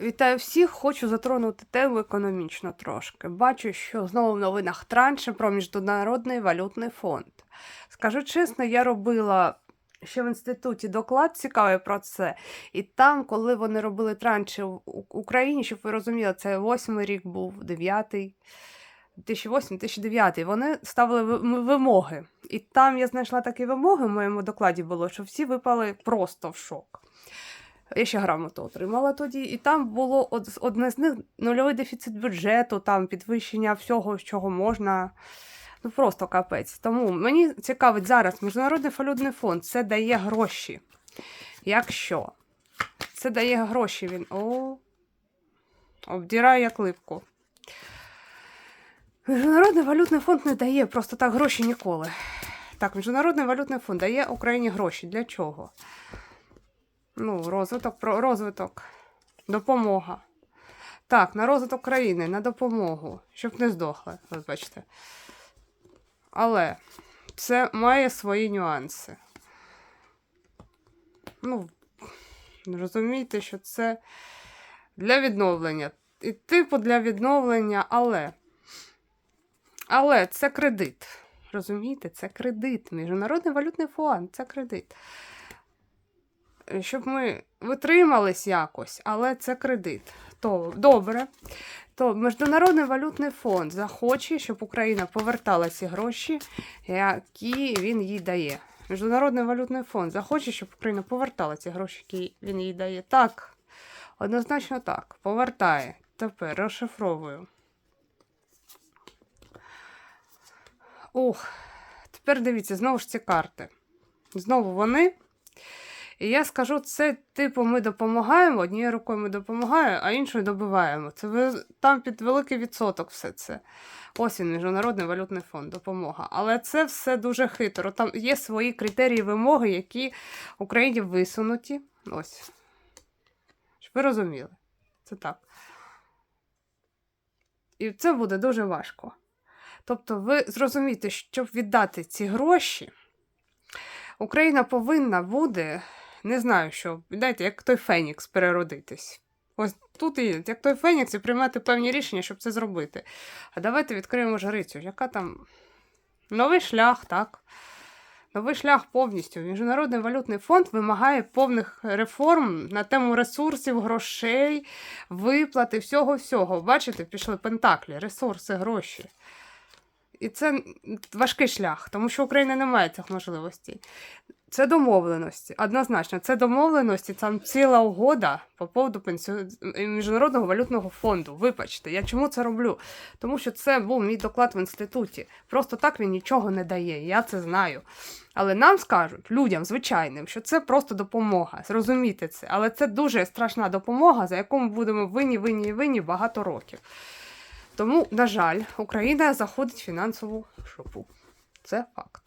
Вітаю всіх! Хочу затронути тему економічно трошки. Бачу, що знову в новинах транші про Міжнародний валютний фонд. Скажу чесно, я робила ще в інституті доклад цікавий про це. І там, коли вони робили транші в Україні, щоб ви розуміли, це восьмий рік був, дев'ятий. 2008-2009, вони ставили вимоги. І там я знайшла такі вимоги в моєму докладі було, що всі випали просто в шок. Я ще грамоту отримала тоді, і там було одне з них нульовий дефіцит бюджету, там підвищення всього, з чого можна. Ну просто капець. Тому мені цікавить зараз Міжнародний валютний фонд це дає гроші. Якщо це дає гроші, він о, обдирає як липку. Міжнародний валютний фонд не дає просто так гроші ніколи. Так, Міжнародний валютний фонд дає Україні гроші. Для чого? Ну, розвиток, про розвиток, допомога. Так, на розвиток країни, на допомогу, щоб не здохли, вибачте. Але це має свої нюанси. Ну, розумієте, що це для відновлення. І типу для відновлення, але. Але це кредит. Розумієте, це кредит. Міжнародний валютний фонд це кредит щоб ми витримались якось, але це кредит. То добре. То Міжнародний валютний фонд захоче, щоб Україна повертала ці гроші, які він їй дає. Міжнародний валютний фонд захоче, щоб Україна повертала ці гроші, які він їй дає. Так, однозначно так. Повертає. Тепер розшифровую. Ух, тепер дивіться, знову ж ці карти. Знову вони. І я скажу, це типу ми допомагаємо, однією рукою ми допомагаємо, а іншою добиваємо. Це ви, там під великий відсоток все це. Ось він, Міжнародний валютний фонд, допомога. Але це все дуже хитро. Там є свої критерії вимоги, які Україні висунуті. Ось. Щоб ви розуміли. Це так. І це буде дуже важко. Тобто, ви зрозумієте, щоб віддати ці гроші, Україна повинна буде, не знаю що, дайте, як той Фенікс переродитись. Ось тут і як той Фенікс, і приймати певні рішення, щоб це зробити. А давайте відкриємо жрицю. Яка там новий шлях, так? Новий шлях повністю. Міжнародний валютний фонд вимагає повних реформ на тему ресурсів, грошей, виплати, всього-всього. Бачите, пішли пентаклі, ресурси, гроші. І це важкий шлях, тому що Україна не має цих можливостей. Це домовленості. Однозначно, це домовленості, там ціла угода по поводу пенсію... Міжнародного валютного фонду. Вибачте, я чому це роблю? Тому що це був мій доклад в інституті. Просто так він нічого не дає, я це знаю. Але нам скажуть, людям звичайним, що це просто допомога. Зрозумійте це. Але це дуже страшна допомога, за яку ми будемо винні, винні і винні багато років. Тому, на жаль, Україна заходить в фінансову шопу. Це факт.